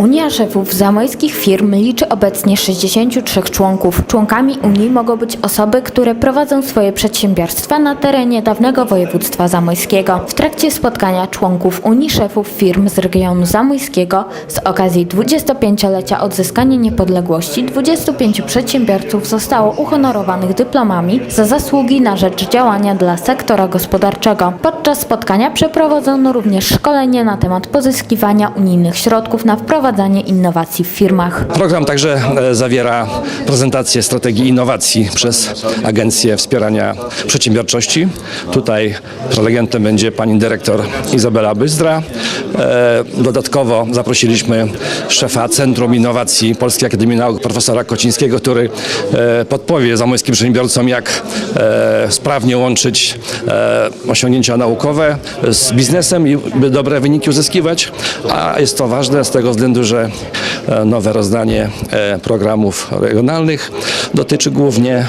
Unia szefów zamojskich firm liczy obecnie 63 członków. Członkami Unii mogą być osoby, które prowadzą swoje przedsiębiorstwa na terenie dawnego województwa zamojskiego. W trakcie spotkania członków Unii szefów firm z regionu zamojskiego z okazji 25-lecia odzyskania niepodległości 25 przedsiębiorców zostało uhonorowanych dyplomami za zasługi na rzecz działania dla sektora gospodarczego. Podczas spotkania przeprowadzono również szkolenie na temat pozyskiwania unijnych środków na wprowadzanie innowacji w firmach. Program także e, zawiera prezentację strategii innowacji przez Agencję Wspierania Przedsiębiorczości. Tutaj prelegentem będzie pani dyrektor Izabela Byzdra. E, Dodatkowo zaprosiliśmy szefa Centrum Innowacji Polskiej Akademii Nauk, profesora Kocińskiego, który e, podpowie zamojskim przedsiębiorcom, jak e, sprawnie łączyć osiągnięcia naukowe z biznesem i by dobre wyniki uzyskiwać. A jest to ważne z tego względu, że nowe rozdanie e, programów regionalnych dotyczy głównie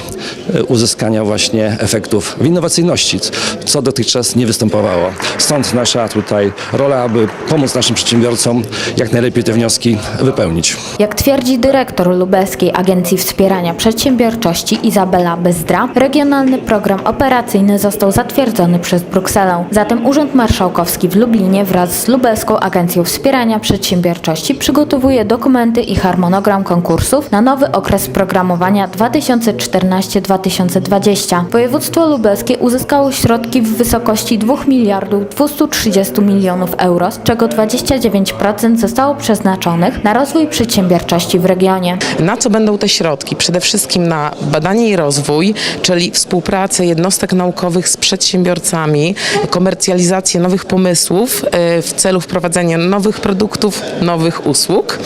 e, uzyskania właśnie efektów w innowacyjności, co dotychczas nie występowało. Stąd nasza tutaj rola, aby pomóc naszym przedsiębiorcom jak najlepiej te wnioski wypełnić. Jak twierdzi dyrektor Lubelskiej Agencji Wspierania Przedsiębiorczości Izabela Bezdra, regionalny program operacyjny został zatwierdzony przez Brukselę. Zatem Urząd Marszałkowski w Lublinie wraz z Lubelską Agencją Wspierania Przedsiębiorczości przygotowuje dokumenty i harmonogram konkursów na nowy okres programowania 2014-2020. Województwo lubelskie uzyskało środki w wysokości 2 miliardów 230 milionów euro, z czego 29% zostało przeznaczonych na rozwój przedsiębiorczości w regionie. Na co będą te środki? Przede wszystkim na badanie i rozwój, czyli współpracę jednostek naukowych z przedsiębiorcami, komercjalizację nowych pomysłów e, w celu wprowadzenia nowych produktów, nowych usług.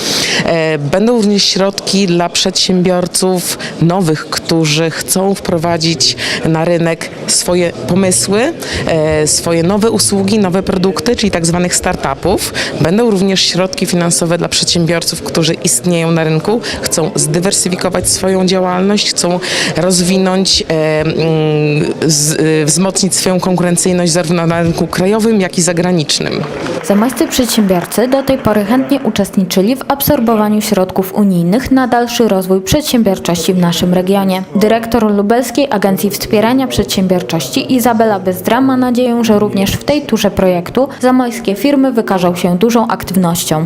E, Będą również środki dla przedsiębiorców nowych, którzy chcą wprowadzić na rynek swoje pomysły, e, swoje nowe usługi, nowe produkty, czyli tak zwanych startupów. Będą również środki finansowe dla przedsiębiorców, którzy istnieją na rynku, chcą zdywersyfikować swoją działalność, chcą rozwinąć, e, mm, wzmocnić swoją konkurencyjność zarówno na rynku krajowym, jak i zagranicznym. Zamojscy przedsiębiorcy do tej pory chętnie uczestniczyli w absorbowaniu środków unijnych na dalszy rozwój przedsiębiorczości w naszym regionie. Dyrektor Lubelskiej Agencji Wspierania Przedsiębiorczości Izabela Bezdra ma nadzieję, że również w tej turze projektu zamojskie firmy wykażą się dużą aktywnością.